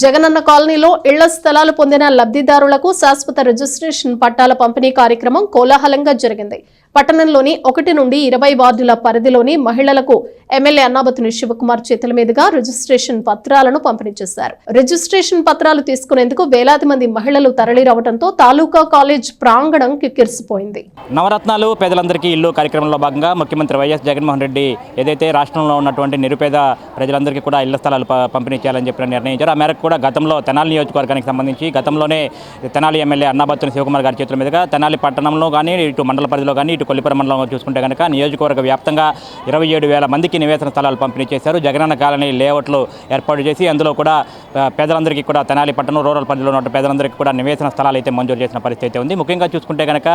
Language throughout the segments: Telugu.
జగనన్న కాలనీలో ఇళ్ళ స్థలాలు పొందిన లబ్ధిదారులకు శాశ్వత రిజిస్ట్రేషన్ పట్టాల పంపిణీ కార్యక్రమం కోలాహలంగా జరిగింది. పట్టణంలోని ఒకటి నుండి ఇరవై వార్డుల పరిధిలోని మహిళలకు ఎమ్మెల్యే అన్నాబతుని శివకుమార్ చేతుల మీదుగా రిజిస్ట్రేషన్ పత్రాలను పంపిణీ చేశారు. రిజిస్ట్రేషన్ పత్రాలు తీసుకునేందుకు వేలాది మంది మహిళలు తరలిరవడంతో తాలూకా కాలేజ్ ప్రాంగణం కిక్కిరిసిపోయింది. నవరత్నాలు పేదలందరికీ ఇల్లు కార్యక్రమంలో భాగంగా ముఖ్యమంత్రి వైఎస్ జగన్మోహన్ రెడ్డి ఏదైతే రాష్ట్రంలో ఉన్నటువంటి నిరుపేద ప్రజలందరికీ కూడా ఇళ్ళ స్థలాలు పంపిణీ చేయాలని చెప్పి నిర్ణయించారు. ఆ మేరకు కూడా గతంలో తెనాలి నియోజకవర్గానికి సంబంధించి గతంలోనే తెనాలి ఎమ్మెల్యే అన్నాబత్తుని శివకుమార్ గారి చేతుల మీదుగా తెనాలి పట్టణంలో కానీ ఇటు మండల పరిధిలో కానీ ఇటు కొల్లిపురం మండలంలో చూసుకుంటే కనుక నియోజకవర్గ వ్యాప్తంగా ఇరవై ఏడు వేల మందికి నివేశన స్థలాలు పంపిణీ చేశారు. జగనన్న కాలనీ లేఅవుట్లు ఏర్పాటు చేసి అందులో కూడా పేదలందరికీ కూడా తెనాలి పట్టణం రూరల్ పరిధిలో ఉన్న పేదలందరికీ కూడా నివేశన స్థలాలు అయితే మంజూరు చేసిన పరిస్థితి ఉంది. ముఖ్యంగా చూసుకుంటే కనుక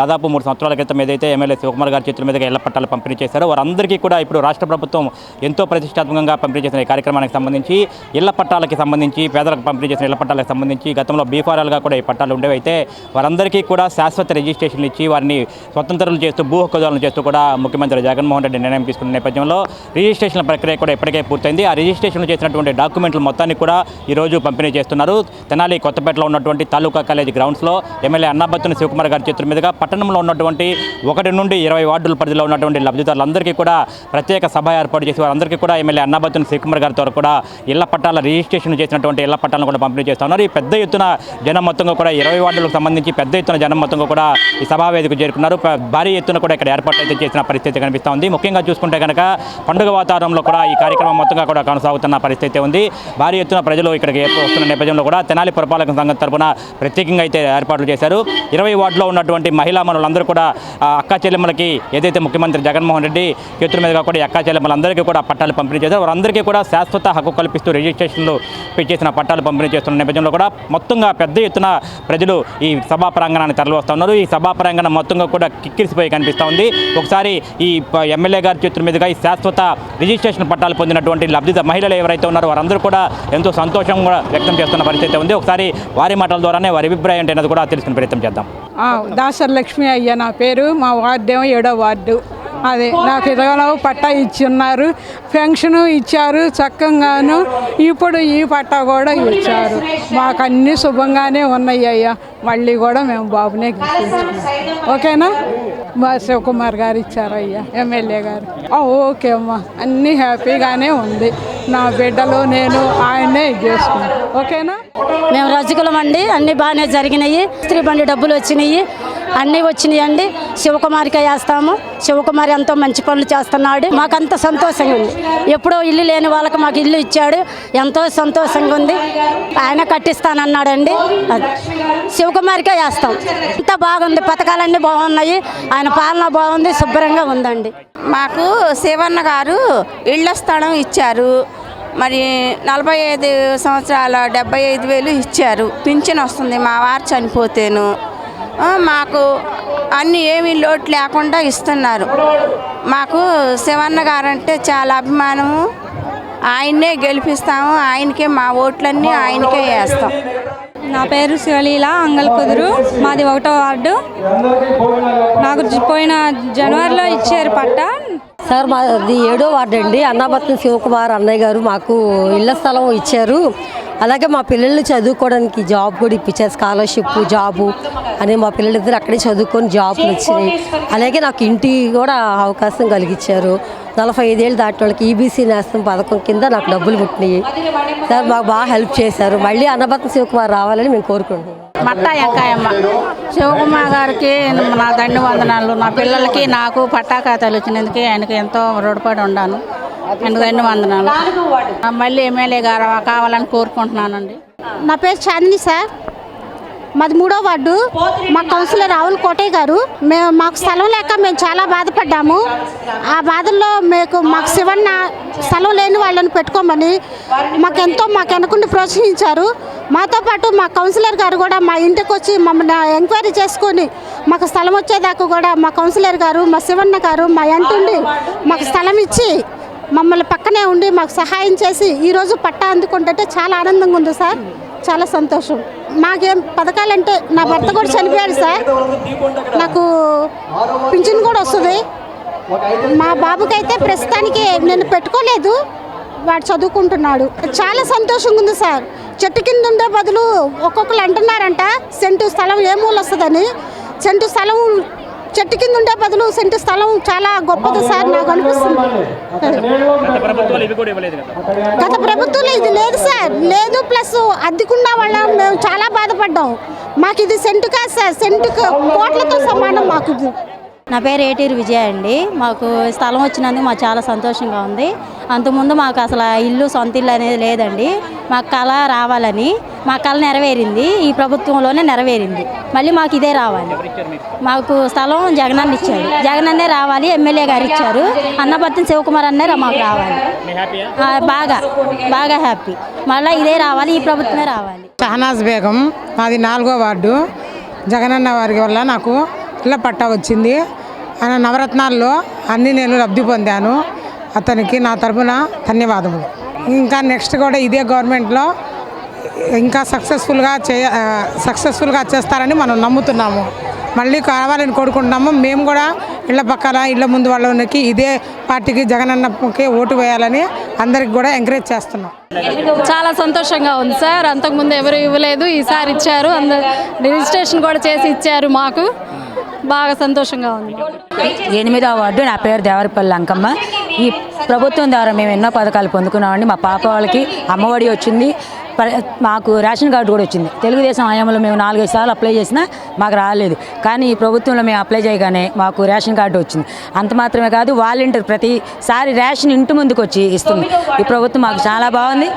దాదాపు మూడు సంవత్సరాల క్రితం ఏదైతే ఎమ్మెల్యే శివకుమార్ గారి చేతుల మీదుగా ఇళ్ళ పట్టాలు పంపిణీ చేశారో వారందరికీ కూడా ఇప్పుడు రాష్ట్ర ప్రభుత్వం ఎంతో ప్రతిష్టాత్మకంగా పంపిణీ చేసిన ఈ కార్యక్రమానికి సంబంధించి ఇళ్ళ పట్టాలకి సంబంధించి పేదలకు పంపిణీ చేసిన ఇళ్ళ పట్టాలకు సంబంధించి గతంలో బీఫారాలుగా కూడా ఈ పట్టాలు ఉండేవి అయితే వారందరికీ కూడా శాశ్వత రిజిస్ట్రేషన్లు ఇచ్చి వారిని స్వతంత్రులు చేస్తూ భూ హక్కుదారులు చేస్తూ కూడా ముఖ్యమంత్రి జగన్మోహన్ రెడ్డి నిర్ణయం తీసుకున్న నేపథ్యంలో రిజిస్ట్రేషన్ ప్రక్రియ కూడా ఇప్పటికే పూర్తయింది. ఆ రిజిస్ట్రేషన్ చేసినటువంటి డాక్యుమెంట్లు మొత్తాన్ని కూడా ఈరోజు పంపిణీ చేస్తున్నారు. తెనాలి కొత్తపేటలో ఉన్నటువంటి తాలూకా కాలేజ్ గ్రౌండ్స్లో ఎమ్మెల్యే అన్నాబత్తుని శివకుమార్ గారి చేతుల మీదుగా పట్టణంలో ఉన్నటువంటి ఒకటి నుండి ఇరవై వార్డుల పరిధిలో ఉన్నటువంటి లబ్ధిదారులందరికీ కూడా ప్రత్యేక సభ ఏర్పాటు చేసి వారందరికీ కూడా ఎమ్మెల్యే అన్నాబత్తుని శివకుమార్ గారి ద్వారా కూడా ఇళ్ళ పట్టాల రిజిస్ట్రేషన్ చేసినటువంటి ఇళ్ళ పట్టాలను కూడా పంపిణీ చేస్తున్నారు ఈ పెద్ద ఎత్తున జనం మొత్తంగా కూడా ఇరవై వార్డులకు సంబంధించి పెద్ద ఎత్తున జనం మొత్తంగా కూడా ఈ సభా వేదిక చేరుకున్నారు భారీ ఎత్తున కూడా ఇక్కడ ఏర్పాటు అయితే చేసిన పరిస్థితి కనిపిస్తూ ఉంది. ముఖ్యంగా చూసుకుంటే కనుక పండుగ వాతావరణంలో కూడా ఈ కార్యక్రమం మొత్తంగా కూడా కొనసాగుతున్న పరిస్థితి ఉంది. భారీ ఎత్తున ప్రజలు ఇక్కడికి వస్తున్న నేపథ్యంలో కూడా తెనాలి పురపాలక సంఘం తరఫున ప్రత్యేకంగా అయితే ఏర్పాట్లు చేశారు. ఇరవై వార్డులో ఉన్నటువంటి మహిళా మనులందరూ కూడా అక్క అక్కా చెల్లెమ్మలకి ఏదైతే ముఖ్యమంత్రి జగన్మోహన్ రెడ్డి చేతుల మీదుగా కూడా అక్క అక్కా చెల్లెమ్మలందరికీ కూడా పట్టాలు పంపిణీ చేశారు. వారందరికీ కూడా శాశ్వత హక్కు కల్పిస్తూ రిజిస్ట్రేషన్లు చేసిన పట్టాలు పంపిణీ చేస్తున్న నేపథ్యంలో కూడా మొత్తంగా పెద్ద ఎత్తున ప్రజలు ఈ సభా ప్రాంగణాన్ని తరలి వస్తున్నారు ఈ సభా ప్రాంగణం మొత్తంగా కూడా కిక్కిరిసిపోయి కనిపిస్తూ ఉంది. ఒకసారి ఈ ఎమ్మెల్యే గారి చేతుల మీదుగా ఈ శాశ్వత రిజిస్ట్రేషన్ పట్టాలు పొందినటువంటి లబ్ధిద మహిళలు ఎవరైతే ఉన్నారో వారందరూ కూడా ఎంతో సంతోషం కూడా వ్యక్తం చేస్తున్న పరిస్థితి ఉంది. ఒకసారి వారి మాటల ద్వారానే వారి అభిప్రాయం ఏంటనేది కూడా తెలుసుకునే ప్రయత్నం చేద్దాం. దాసర్ దాసరి లక్ష్మి అయ్య నా పేరు. మా వార్డేమో ఏడో వార్డు. అదే నాకు ఇదిగో పట్టా ఇచ్చి ఉన్నారు. పెన్షన్ ఇచ్చారు చక్కగాను. ఇప్పుడు ఈ పట్టా కూడా ఇచ్చారు. మాకు అన్ని శుభంగానే ఉన్నాయి అయ్యా. మళ్ళీ కూడా మేము బాబునే ఓకేనా? మా శివకుమార్ గారు ఇచ్చారు అయ్యా ఎమ్మెల్యే గారు. ఓకే అమ్మా. అన్నీ హ్యాపీగానే ఉంది. నా బిడ్డలు నేను ఆయనే ఇది చేసుకున్నాను ఓకేనా? మేము రజకులం అండి. అన్నీ బాగానే జరిగినాయి. స్త్రీ బండి డబ్బులు వచ్చినాయి. అన్నీ వచ్చినాయి అండి శివకుమారికే వేస్తాము. శివకుమారి ఎంతో మంచి పనులు చేస్తున్నాడు. మాకంత సంతోషంగా ఉంది. ఎప్పుడో ఇల్లు లేని వాళ్ళకి మాకు ఇల్లు ఇచ్చాడు. ఎంతో సంతోషంగా ఉంది. ఆయన కట్టిస్తానన్నాడండి. అది. శివకుమారికే వేస్తాం. ఇంత బాగుంది. పథకాలన్నీ బాగున్నాయి. ఆయన పాలన బాగుంది. శుభ్రంగా ఉందండి. మాకు శివన్న గారు ఇళ్ళ స్థలం ఇచ్చారు. మరి నలభై ఐదు సంవత్సరాల డెబ్బై ఐదు వేలు ఇచ్చారు. పింఛన్ వస్తుంది. మా వారు చనిపోతేను. మాకు అన్ని ఏమీ లోటు లేకుండా ఇస్తున్నారు. మాకు శివన్న గారంటే చాలా అభిమానము. ఆయన్నే గెలిపిస్తాము. ఆయనకే మా ఓట్లన్నీ ఆయనకే వేస్తాం. నా పేరు శివలీల అంగల్ కుదురు. మాది ఒకటో వార్డు. నాకు పోయిన జనవరిలో ఇచ్చారు పట్ట. సార్ మాది ఏడో వార్డు అండి. అన్నాబత్న శివకుమార్ అన్నయ్య గారు మాకు ఇళ్ళ స్థలం ఇచ్చారు. అలాగే మా పిల్లల్ని చదువుకోవడానికి జాబ్ కూడా ఇప్పించారు. స్కాలర్షిప్ జాబు అని మా పిల్లలిద్దరు అక్కడే చదువుకొని జాబ్లు వచ్చినాయి అలాగే నాకు ఇంటి కూడా అవకాశం కలిగించారు నలభై ఐదేళ్ళు దాటిన వాళ్ళకి ఈబీసీ నేస్తం పథకం కింద నాకు డబ్బులు పుట్టినాయి. సార్ మాకు బాగా హెల్ప్ చేశారు. మళ్ళీ అన్నబత్న శివకుమార్ రావాలని మేము కోరుకుంటున్నాం. మట్టా ఎంకాయమ్మ శివకుమార్ గారికి నా దండి వందనాలు నా పిల్లలకి నాకు పట్టా ఖాతాలు వచ్చినందుకు ఆయనకి ఎంతో రుణపడి ఉన్నాను. దండి వందనాలు. మళ్ళీ ఎమ్మెల్యే గారు కావాలని కోరుకుంటున్నానండి. నా పేరు చాందిని సార్. మాది మూడో వార్డు. మా కౌన్సిలర్ రాహుల్ కోటయ్య గారు. మేము మాకు స్థలం లేక మేము చాలా బాధపడ్డాము. ఆ బాధల్లో మీకు మాకు శివన్న స్థలం లేని వాళ్ళని పెట్టుకోమని మాకు ఎంతో మాకు వెనకుండి ప్రోత్సహించారు. మాతో పాటు మా కౌన్సిలర్ గారు కూడా మా ఇంటికి వచ్చి మమ్మల్ని ఎంక్వైరీ చేసుకొని మాకు స్థలం వచ్చేదాకా కూడా మా కౌన్సిలర్ గారు మా శివన్న గారు మా ఎంటుండి మాకు స్థలం ఇచ్చి మమ్మల్ని పక్కనే ఉండి మాకు సహాయం చేసి ఈరోజు పట్టా అందుకుంటుంటే చాలా ఆనందంగా ఉంది సార్. చాలా సంతోషం. మాకేం పథకాలంటే నా భర్త కూడా చనిపోయాడు సార్. నాకు పింఛన్ కూడా వస్తుంది. మా బాబుకైతే ప్రస్తుతానికి నేను పెట్టుకోలేదు. వాడు చదువుకుంటున్నాడు. చాలా సంతోషంగా ఉంది సార్. చెట్టు కింద ఉండే బదులు ఒక్కొక్కరు అంటున్నారంట సెంటు స్థలం ఏ మూల వస్తుందని? సెంటు స్థలం చెట్టు కింద ఉండే బదులు సెంటు స్థలం చాలా గొప్పది సార్ నాకు అనిపిస్తుంది. గత ప్రభుత్వాలు ప్రభుత్వంలో ఇది లేదు సార్. లేదు ప్లస్ అద్దెకున్న వాళ్ళ మేము చాలా బాధపడ్డాం. మాకు ఇది సెంటు కాదు సార్. సెంటుకు కోట్లతో సమానం మాకు ఇది నా పేరు ఏటీరు విజయ అండి. మాకు స్థలం వచ్చినందుకు మాకు చాలా సంతోషంగా ఉంది. అంతకుముందు మాకు అసలు ఇల్లు సొంత ఇల్లు అనేది లేదండి. మాకు కళ రావాలని మా కళ నెరవేరింది. ఈ ప్రభుత్వంలోనే నెరవేరింది. మళ్ళీ మాకు ఇదే రావాలి. మాకు స్థలం జగనన్న ఇచ్చాడు. జగనన్నే రావాలి ఎమ్మెల్యే గారు ఇచ్చారు. అన్నపత్తిన శివకుమార్ అన్నే మాకు రావాలి. బాగా బాగా హ్యాపీ. మళ్ళీ ఇదే రావాలి ఈ ప్రభుత్వమే రావాలి. షహనాజ్ బేగం మాది నాలుగో వార్డు. జగనన్న వారి వల్ల నాకు ఇళ్ళ పట్టా వచ్చింది. ఆయన నవరత్నాల్లో అన్ని నేను లబ్ధి పొందాను. అతనికి నా తరపున ధన్యవాదములు. ఇంకా నెక్స్ట్ కూడా ఇదే గవర్నమెంట్లో ఇంకా సక్సెస్ఫుల్గా చేయ సక్సెస్ఫుల్గా చేస్తారని మనం నమ్ముతున్నాము. మళ్ళీ కావాలని కోరుకుంటున్నాము. మేము కూడా ఇళ్ళ పక్కన ఇళ్ళ ముందు వాళ్ళకి ఇదే పార్టీకి జగనన్నకి ఓటు వేయాలని అందరికి కూడా ఎంకరేజ్ చేస్తున్నాం. చాలా సంతోషంగా ఉంది సార్. అంతకుముందు ఎవరు ఇవ్వలేదు. ఈసారి ఇచ్చారు. అందరు రిజిస్ట్రేషన్ కూడా చేసి ఇచ్చారు మాకు. బాగా సంతోషంగా ఉంది. ఎనిమిదో వార్డు నా పేరు దేవరపల్లి అంకమ్మ ఈ ప్రభుత్వం ద్వారా మేము ఎన్నో పథకాలు పొందుకున్నామండి. మా పాప వాళ్ళకి అమ్మఒడి వచ్చింది. ప- మాకు రేషన్ కార్డు కూడా వచ్చింది. తెలుగుదేశం హయాంలో మేము నాలుగైదు సార్లు అప్లై చేసినా మాకు రాలేదు. కానీ ఈ ప్రభుత్వంలో మేము అప్లై చేయగానే మాకు రేషన్ కార్డు వచ్చింది. అంత మాత్రమే కాదు వాలంటీర్ ప్రతిసారి రేషన్ ఇంటి ముందుకు వచ్చి ఇస్తుంది. ఈ ప్రభుత్వం మాకు చాలా బాగుంది.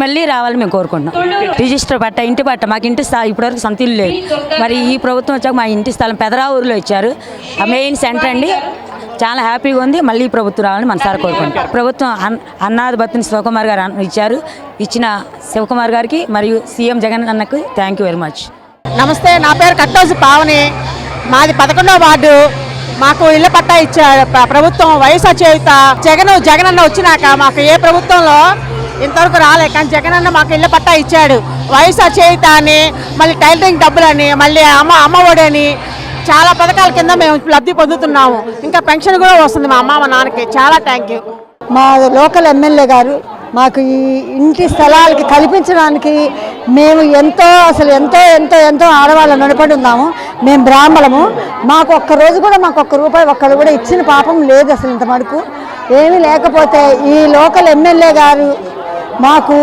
మళ్ళీ రావాలని మేము కోరుకుంటున్నాం. రిజిస్టర్ పట్ట ఇంటి పట్ట మాకు ఇంటి స్థలం ఇప్పటివరకు సొంత ఇల్లు లేదు మరి ఈ ప్రభుత్వం వచ్చాక మా ఇంటి స్థలం పెదరావూరులో ఇచ్చారు. ఆ మెయిన్ సెంటర్ అండి. చాలా హ్యాపీగా ఉంది. మళ్ళీ ప్రభుత్వం రావాలని మనసారా కోరుకుంటాం ప్రభుత్వం అన్ అన్నాథ్ బతిని శివకుమార్ గారు ఇచ్చారు. ఇచ్చిన శివకుమార్ గారికి మరియు సీఎం జగన్ అన్నకు థ్యాంక్ యూ వెరీ మచ్ నమస్తే నా పేరు కట్టోజు పావని. మాది పదకొండవ వార్డు. మాకు ఇళ్ళ పట్టా ఇచ్చారు. ప్రభుత్వం వైఎస్ఆర్ చేయుత జగన్ జగన్ అన్న వచ్చినాక మాకు ఏ ప్రభుత్వంలో ఇంతవరకు రాలే కానీ జగన్ అన్న మాకు ఇళ్ళ పట్టా ఇచ్చాడు. వైఎస్ఆర్ చేయుత అని మళ్ళీ టైలరింగ్ డబ్బులని మళ్ళీ అమ్మ అమ్మఒడి చాలా పథకాల కింద మేము లబ్ధి పొందుతున్నాము. ఇంకా పెన్షన్ కూడా వస్తుంది మా అమ్మ మా నాన్నకి. చాలా థ్యాంక్ యూ మా లోకల్ ఎమ్మెల్యే గారు మాకు ఈ ఇంటి స్థలాలకి కల్పించడానికి మేము ఎంతో అసలు ఎంతో ఎంతో ఎంతో ఆడవాళ్ళం నడపడి ఉన్నాము. మేము బ్రాహ్మణము. మాకు ఒక్క రోజు కూడా మాకు ఒక్క రూపాయి ఒక్కరు కూడా ఇచ్చిన పాపం లేదు అసలు ఇంత మటుకు ఏమీ లేకపోతే ఈ లోకల్ ఎమ్మెల్యే గారు మాకు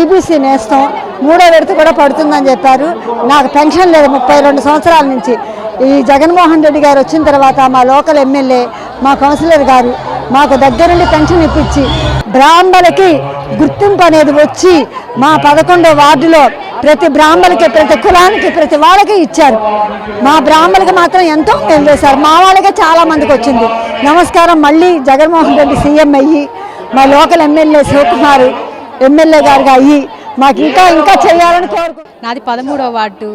ఈబీసీ నేస్తం మూడో విడత కూడా పడుతుందని చెప్పారు. నాకు పెన్షన్ లేదు ముప్పై రెండు సంవత్సరాల నుంచి. ఈ జగన్మోహన్ రెడ్డి గారు వచ్చిన తర్వాత మా లోకల్ ఎమ్మెల్యే మా కౌన్సిలర్ గారు మాకు దగ్గరుండి పెన్షన్ ఇప్పించి బ్రాహ్మణులకి గుర్తింపు అనేది వచ్చి మా పదకొండో వార్డులో ప్రతి బ్రాహ్మణులకి ప్రతి కులానికి ప్రతి వాళ్ళకి ఇచ్చారు. మా బ్రాహ్మణులకి మాత్రం ఎంతో మేలు చేశారు. మా వాళ్ళకే చాలా మందికి వచ్చింది. నమస్కారం. మళ్ళీ జగన్మోహన్ రెడ్డి సీఎం అయ్యి మా లోకల్ ఎమ్మెల్యే శివకుమారు ఎమ్మెల్యే గారుగా అయ్యి మాకు ఇంకా ఇంకా చేయాలని నాది పదమూడవ వార్డు.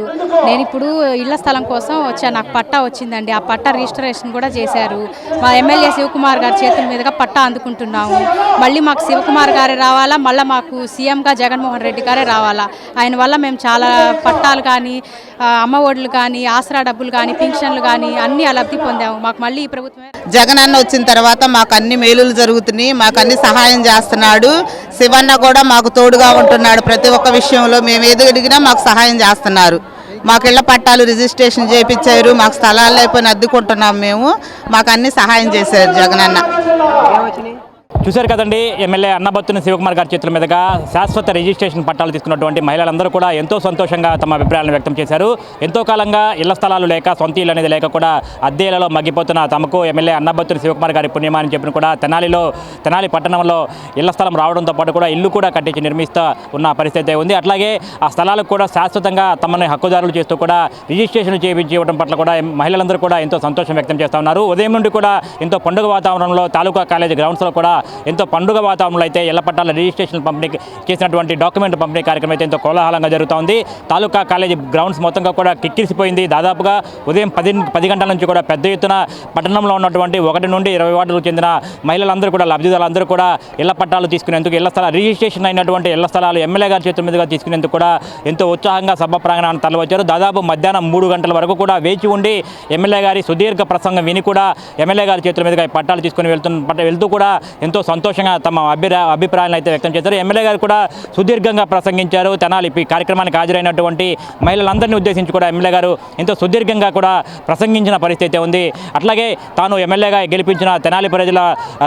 నేను ఇప్పుడు ఇళ్ళ స్థలం కోసం వచ్చాను నాకు పట్టా వచ్చిందండి. ఆ పట్టా రిజిస్ట్రేషన్ కూడా చేశారు. మా ఎమ్మెల్యే శివకుమార్ గారి చేతుల మీదుగా పట్టా అందుకుంటున్నాము. మళ్ళీ మాకు శివకుమార్ గారే రావాలా? మళ్ళీ మాకు సీఎంగా జగన్మోహన్ రెడ్డి గారే రావాలా? ఆయన వల్ల మేము చాలా పట్టాలు కానీ ఆ, అమ్మ ఒడులు కానీ ఆసరా డబ్బులు కానీ పింఛన్లు కానీ అన్నీ లబ్ధి పొందాము. మాకు మళ్ళీ ఈ ప్రభుత్వమే జగన్ అన్న వచ్చిన తర్వాత మాకు అన్ని మేలులు జరుగుతున్నాయి. మాకు అన్ని సహాయం చేస్తున్నాడు. శివన్న కూడా మాకు తోడుగా ఉంటున్నాడు. ప్రతి ఒక్క విషయంలో మేము ఏది అడిగినా మాకు సహాయం చేస్తున్నారు. మాకు ఇళ్ళ పట్టాలు రిజిస్ట్రేషన్ చేయించారు మాకు స్థలాలు అయిపోయిన అద్దుకుంటున్నాం మేము. మాకు అన్ని సహాయం చేశారు జగనన్న. చూశారు కదండి ఎమ్మెల్యే అన్నబత్తుని శివకుమార్ గారి చేతుల మీదుగా శాశ్వత రిజిస్ట్రేషన్ పట్టాలు తీసుకున్నటువంటి మహిళలందరూ కూడా ఎంతో సంతోషంగా తమ అభిప్రాయాలను వ్యక్తం చేశారు. ఎంతో కాలంగా ఇళ్ళ స్థలాలు లేక సొంత ఇల్లు అనేది లేక కూడా అద్దెలలో మగ్గిపోతున్న తమకు ఎమ్మెల్యే అన్నబత్తుని శివకుమార్ గారి పుణ్యమా అని చెప్పిన కూడా తెనాలిలో తెనాలి పట్టణంలో ఇళ్ళ స్థలం రావడంతో పాటు కూడా ఇల్లు కూడా కట్టించి నిర్మిస్తూ ఉన్న పరిస్థితి ఉంది. అట్లాగే ఆ స్థలాలకు కూడా శాశ్వతంగా తమని హక్కుదారులు చేస్తూ కూడా రిజిస్ట్రేషన్ చేయించి ఇవ్వడం పట్ల కూడా మహిళలందరూ కూడా ఎంతో సంతోషం వ్యక్తం చేస్తూ ఉన్నారు. ఉదయం నుండి కూడా ఎంతో పండుగ వాతావరణంలో తాలూకా కాలేజీ గ్రౌండ్స్లో కూడా ఎంతో పండుగ వాతావరణంలో అయితే ఎల్లపట్టాల రిజిస్ట్రేషన్ పంపిణీ చేసినటువంటి డాక్యుమెంట్ పంపిణీ కార్యక్రమం అయితే ఎంతో కోలాహలంగా జరుగుతోంది. తాలూకా కాలేజీ గ్రౌండ్స్ మొత్తంగా కూడా కిక్కిరిసిపోయింది దాదాపుగా ఉదయం పది పది గంటల నుంచి కూడా పెద్ద ఎత్తున పట్టణంలో ఉన్నటువంటి ఒకటి నుండి ఇరవై వార్డులకు చెందిన మహిళలందరూ కూడా లబ్ధిదారులందరూ కూడా ఇళ్ళ పట్టాలు తీసుకునేందుకు ఇళ్ళ స్థలాలు రిజిస్ట్రేషన్ అయినటువంటి ఇళ్ళ స్థలాలు ఎమ్మెల్యే గారి చేతుల మీదుగా తీసుకునేందుకు కూడా ఎంతో ఉత్సాహంగా సభ ప్రాంగణాన్ని తరలివచ్చారు. దాదాపు మధ్యాహ్నం మూడు గంటల వరకు కూడా వేచి ఉండి ఎమ్మెల్యే గారి సుదీర్ఘ ప్రసంగం విని కూడా ఎమ్మెల్యే గారి చేతుల మీదుగా పట్టాలు తీసుకుని వెళ్తున్న పట్ట వెళ్తూ కూడా ఎంతో సంతోషంగా తమ అభిరా అభిప్రాయాలను అయితే వ్యక్తం చేశారు. ఎమ్మెల్యే గారు కూడా సుదీర్ఘంగా ప్రసంగించారు. తెనాలి ఈ కార్యక్రమానికి హాజరైనటువంటి మహిళలందరినీ ఉద్దేశించి కూడా ఎమ్మెల్యే గారు ఎంతో సుదీర్ఘంగా కూడా ప్రసంగించిన పరిస్థితి ఉంది. అట్లాగే తాను ఎమ్మెల్యేగా గెలిపించిన తెనాలి ప్రజల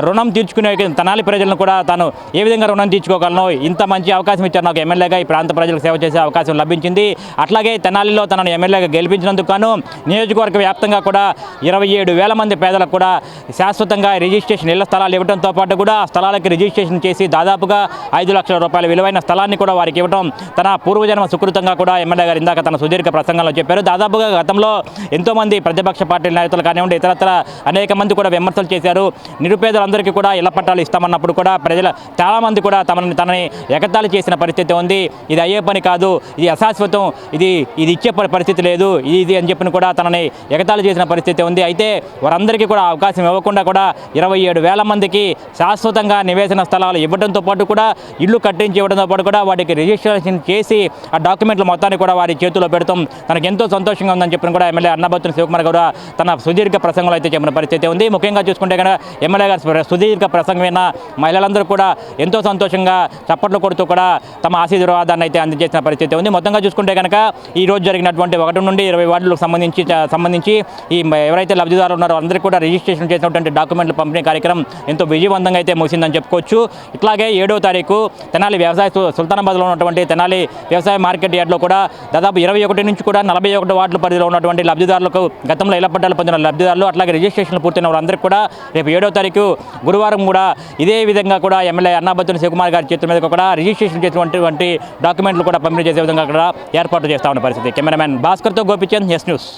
రుణం తీర్చుకునే తెనాలి ప్రజలను కూడా తాను ఏ విధంగా రుణం తీర్చుకోగలను? ఇంత మంచి అవకాశం ఇచ్చారు నాకు ఎమ్మెల్యేగా. ఈ ప్రాంత ప్రజలకు సేవ చేసే అవకాశం లభించింది. అట్లాగే తెనాలిలో తనను ఎమ్మెల్యేగా గెలిపించినందుకు గాను నియోజకవర్గ వ్యాప్తంగా కూడా ఇరవై ఏడు వేల మంది పేదలకు కూడా శాశ్వతంగా రిజిస్ట్రేషన్ ఇళ్ళ స్థలాలు ఇవ్వడంతో పాటు కూడా స్థలాలకి రిజిస్ట్రేషన్ చేసి దాదాపుగా ఐదు లక్షల రూపాయల విలువైన స్థలాన్ని కూడా వారికి ఇవ్వడం తన పూర్వజన్మ సుకృతంగా కూడా ఎమ్మెల్యే గారు ఇందాక తన సుదీర్ఘ ప్రసంగంలో చెప్పారు. దాదాపుగా గతంలో ఎంతోమంది ప్రతిపక్ష పార్టీల నేతలు కానివ్వండి ఇతరత్ర అనేక మంది కూడా విమర్శలు చేశారు. నిరుపేదలందరికీ కూడా ఇళ్ళ పట్టాలు ఇస్తామన్నప్పుడు కూడా ప్రజల చాలామంది కూడా తమని తనని ఎగతాళి చేసిన పరిస్థితి ఉంది. ఇది అయ్యే పని కాదు ఇది అశాశ్వతం ఇది ఇది ఇచ్చే పరిస్థితి లేదు ఇది ఇది అని చెప్పిన కూడా తనని ఎగతాళి చేసిన పరిస్థితి ఉంది. అయితే వారందరికీ కూడా అవకాశం ఇవ్వకుండా కూడా ఇరవై ఏడు వేల మందికి శాశ్వతంగా నివేశన స్థలాలు ఇవ్వడంతో పాటు కూడా ఇల్లు కట్టించి ఇవ్వడంతో పాటు కూడా వాటికి రిజిస్ట్రేషన్ చేసి ఆ డాక్యుమెంట్లు మొత్తాన్ని కూడా వారి చేతిలో పెడతాం. తనకు ఎంతో సంతోషంగా ఉందని చెప్పిన కూడా ఎమ్మెల్యే అన్నబత్తుని శివకుమార్ గారు తన సుదీర్ఘ ప్రసంగంలో అయితే చెప్పిన పరిస్థితి ఉంది. ముఖ్యంగా చూసుకుంటే కనుక ఎమ్మెల్యే గారు సుదీర్ఘ ప్రసంగమైన మహిళలందరూ కూడా ఎంతో సంతోషంగా చప్పట్లు కొడుతూ కూడా తమ ఆశీర్వాదాన్ని అయితే అందజేసిన పరిస్థితి ఉంది. మొత్తంగా చూసుకుంటే కనుక ఈ రోజు జరిగినటువంటి ఒకటి నుండి ఇరవై వార్డులకు సంబంధించి సంబంధించి ఈ ఎవరైతే లబ్ధిదారులు ఉన్నారో అందరికీ కూడా రిజిస్ట్రేషన్ చేసినటువంటి డాక్యుమెంట్లు పంపిణీ కార్యక్రమం ఎంతో విజయవంతంగా అయితే ముగిసిందని చెప్పుకోవచ్చు. ఇట్లాగే ఏడవ తారీఖు తెనాలి వ్యవసాయ సుల్తానాబాద్లో ఉన్నటువంటి తెనాలి వ్యవసాయ మార్కెట్ యార్డ్లో కూడా దాదాపు ఇరవై ఒకటి నుంచి కూడా నలభై ఒకటి వార్డుల పరిధిలో ఉన్నటువంటి లబ్ధిదారులకు గతంలో ఇలా పట్టాలు పొందిన లబ్ధిదారులు అట్లాగే రిజిస్ట్రేషన్లు పూర్తయిన వారందరికీ కూడా రేపు ఏడో తారీఖు గురువారం కూడా ఇదే విధంగా కూడా ఎమ్మెల్యే అన్నాబత్తుని శివకుమార్ గారి చేతుల మీద కూడా రిజిస్ట్రేషన్ చేసినటువంటి డాక్యుమెంట్లు కూడా పంపిణీ చేసే విధంగా కూడా ఏర్పాటు చేస్తా ఉన్న పరిస్థితి. కెమెరామెన్ భాస్కర్తో గోపిచంద్ ఎస్ న్యూస్.